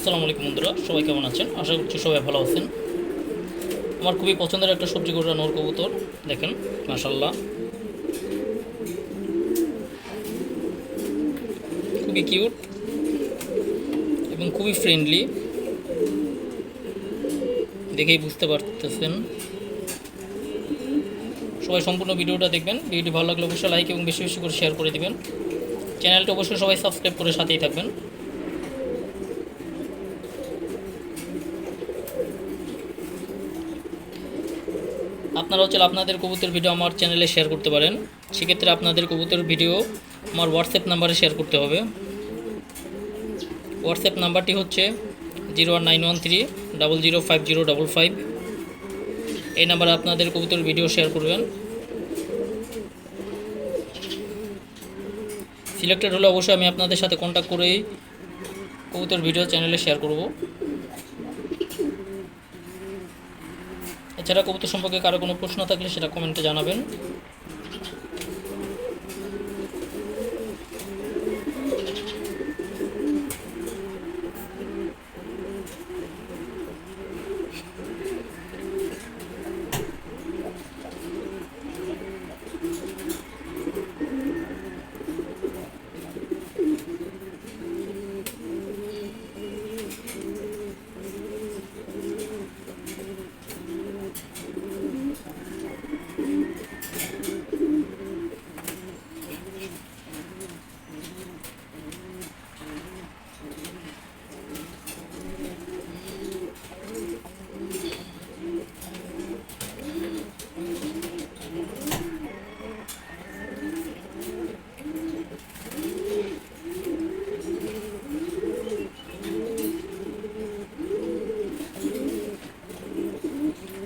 আসসালামু আলাইকুম বন্ধুরা, সবাই কেমন আছেন? আশা করছি সবাই ভালো আছেন। আমার খুবই পছন্দের একটা সবজি গোটা নোর কবুতর, দেখেন মাশাল্লাহ খুবই কিউট এবং খুবই ফ্রেন্ডলি দেখেই বুঝতে পারতেছেন। সবাই সম্পূর্ণ ভিডিওটা দেখবেন। ভিডিওটি ভালো লাগলে অবশ্যই লাইক এবং বেশি বেশি করে শেয়ার করে দিবেন। চ্যানেলটা অবশ্যই সবাই সাবস্ক্রাইব করে সাথেই থাকবেন। আপনারা হচ্ছে আপনাদের কবুতর ভিডিও আমার চ্যানেলে শেয়ার করতে পারেন। সেক্ষেত্রে আপনাদের কবুতর ভিডিও আমার হোয়াটসঅ্যাপ নাম্বারে শেয়ার করতে হবে। হোয়াটসঅ্যাপ নাম্বারটি হচ্ছে zero one nine one three double zero five zero double five এই নাম্বারে আপনাদের কবুতর ভিডিও শেয়ার করবেন। সিলেক্টেড হলে অবশ্যই আমি আপনাদের সাথে কন্ট্যাক্ট করেই কবুতর ভিডিও চ্যানেলে শেয়ার করব। এছাড়া কবুতর সম্পর্কে কারও কোনো প্রশ্ন থাকলে সেটা কমেন্টে জানাবেন।